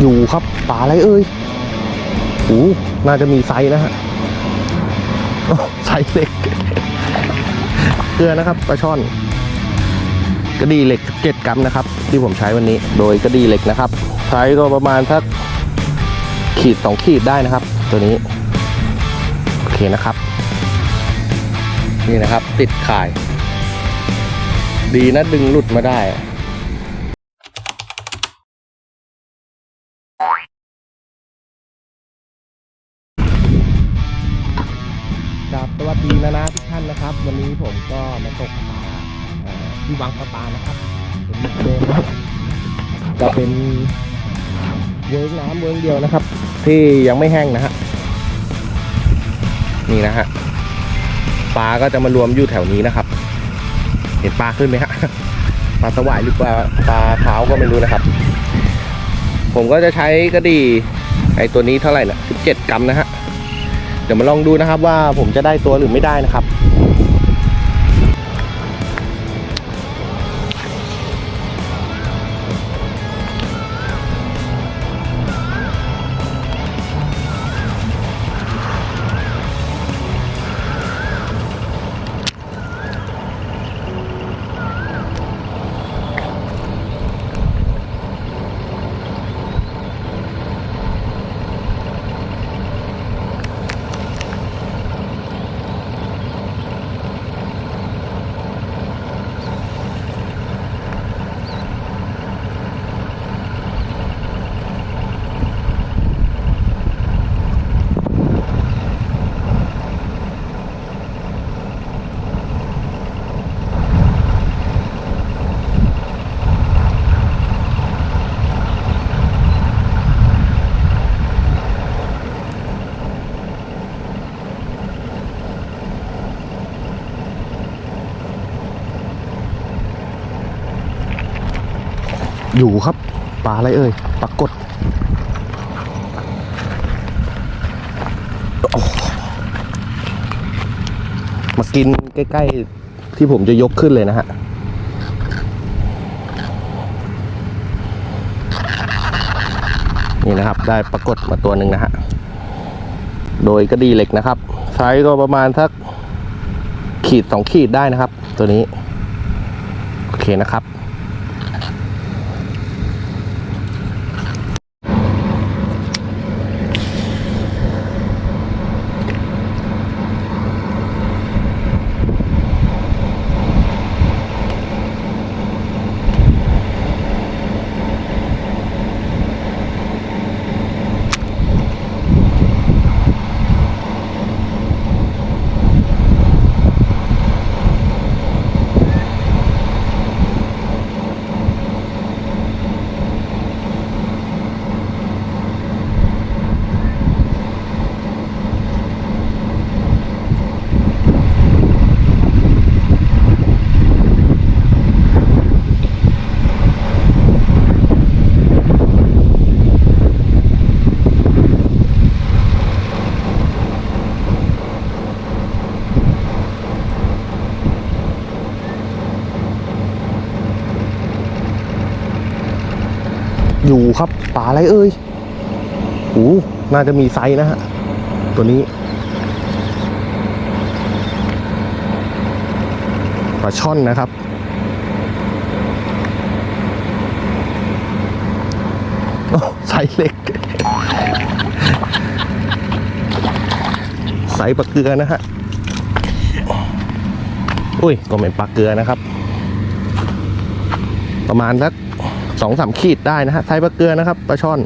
อยู่ครับป่าอะไรเอ่ยโอ้น่าจะมีไซส์นะฮะไซส์เล็ก เกลือนะครับปลาช่อน กระดีเหล็กเจ็ดกรัมนะครับ ที่ผมใช้วันนี้ โดยกระดีเหล็กนะครับ ใช้ก็ประมาณสักขีดสองขีดได้นะครับ ตัวนี้ โอเคนะครับ นี่นะครับ ติดข่าย ดีนะดึงหลุดมาได้ ดีนะนะทุกท่านนะครับ วันนี้ผมก็มาตกปลาที่วังปลาปลานะครับเป็นจะเป็นเวิร์กน้ำเวิร์กเดียวนะครับ ที่ยังไม่แห้งนะฮะนี่นะฮะปลาก็จะมารวมอยู่แถวนี้นะครับ เห็นปลาขึ้นไหมฮะปลาสวายหรือปลาปลาเท้าก็ไม่รู้นะครับ ผมก็จะใช้กระดี่ไอตัวนี้เท่าไหร่นะ17 กรัมนะฮะ เดี๋ยวมาลองดูนะครับว่าผมจะได้ตัวหรือไม่ได้นะครับ อยู่ครับปลาอะไรเอ่ยปลากดมากินใกล้ ๆ ที่ผมจะยกขึ้นเลยนะฮะนี่นะครับ ได้ปรากฏมาตัวหนึ่งนะฮะ โดยกระดีเหล็กนะครับ ไซส์ก็ประมาณสักขีดสองขีดได้นะครับ ตัวนี้ โอเคนะครับ อยู่ครับป่าอะไรเอ่ยโอ้น่าจะมีไซส์นะฮะ ตัวนี้ปลาช่อนนะครับโอ้ไซส์เล็ก ไซส์ปลาเกลือนะฮะ อุ้ย ก็เป็นปลาเกลือนะครับ ประมาณสัก สองสามขีดได้นะฮะไซส์ปลาเกลือนะครับปลาช่อน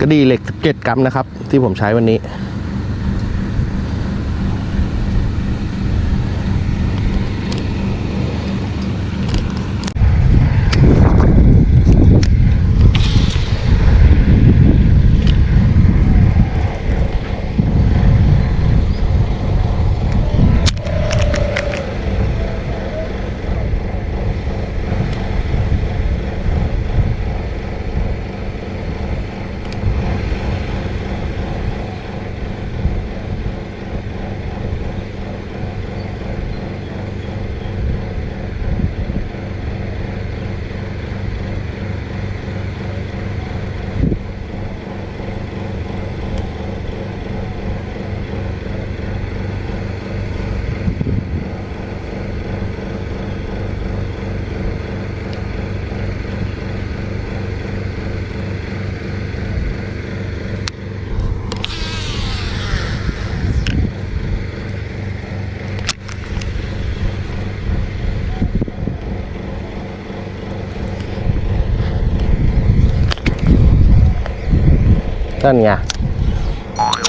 กระดีเหล็กเจ็ดกรัมนะครับ ที่ผมใช้วันนี้ นั่นไง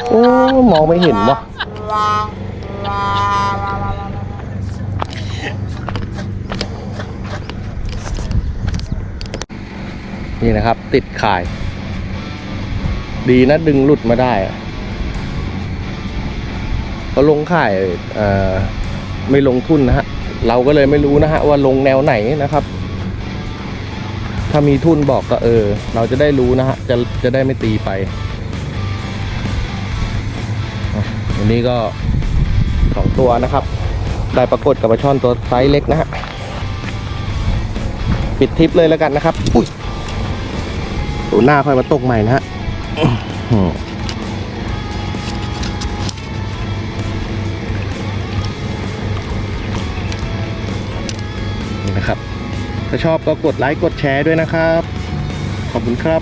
โอ้มองไม่เห็นวะนี่นะครับ ติดข่าย ดีนะดึงหลุดมาได้อะเขาลงข่ายไม่ลงทุนนะฮะ เราก็เลยไม่รู้นะฮะว่าลงแนวไหนนะครับ ถ้ามีทุนบอกก็เออ เราจะได้รู้นะฮะ จะจะได้ไม่ตีไปอันนี้ก็สองตัวนะครับ ได้ปรากฏกับปลาช่อนตัวไซส์เล็กนะฮะ ปิดทริปเลยแล้วกันนะครับ อุ้ยตัวหน้าค่อยมาตกใหม่นะฮะนี่นะครับ ถ้าชอบก็กดไลค์กดแชร์ด้วยนะครับ ขอบคุณครับ